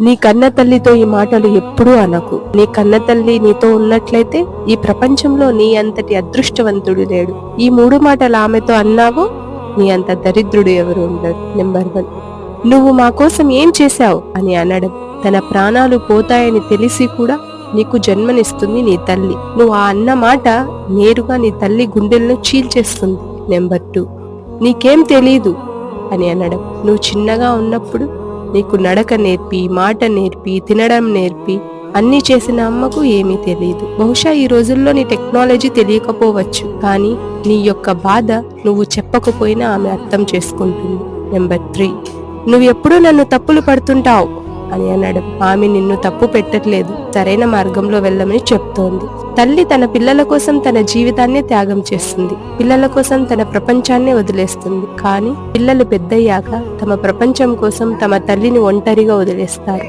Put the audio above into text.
నీ కన్న తల్లితో ఈ మాటలు ఎప్పుడూ అనకు. నీ కన్న తల్లి నీతో ఉన్నట్లయితే ఈ ప్రపంచంలో నీ అంతటి అదృష్టవంతుడు లేడు. ఈ మూడు మాటలు ఆమెతో అన్నావో నీ అంత దరిద్రుడు ఎవరు ఉండరు నెంబర్ వన్ నువ్వు మా కోసం ఏం చేశావు? అని అనడం. తన ప్రాణాలు పోతాయని తెలిసి కూడా నీకు జన్మనిస్తుంది నీ తల్లి. నువ్వు ఆ అన్న మాట నేరుగా నీ తల్లి గుండెలను చీల్చేస్తుంది. నెంబర్ టూ నీకేం తెలీదు? అని అనడం. నువ్వు చిన్నగా ఉన్నప్పుడు నీకు నడక నేర్పి మాట నేర్పి తినడం నేర్పి అన్ని చేసిన అమ్మకు ఏమీ తెలియదు బహుశా ఈ రోజుల్లో నీ టెక్నాలజీ తెలియకపోవచ్చు కానీ నీ యొక్క బాధ నువ్వు చెప్పకపోయినా ఆమె అర్థం చేసుకుంటుంది. నెంబర్ త్రీ నువ్వు ఎప్పుడూ నన్ను తప్పులు పడుతుంటావు. అని అనడం ఆమె నిన్ను తప్పు పెట్టట్లేదు. సరైన మార్గంలో వెళ్ళమని చెప్తోంది. తల్లి తన పిల్లల కోసం తన జీవితాన్ని త్యాగం చేస్తుంది. పిల్లల కోసం తన ప్రపంచాన్ని వదిలేస్తుంది. కానీ పిల్లలు పెద్దయ్యాక తమ ప్రపంచం కోసం తమ తల్లిని ఒంటరిగా వదిలేస్తారు.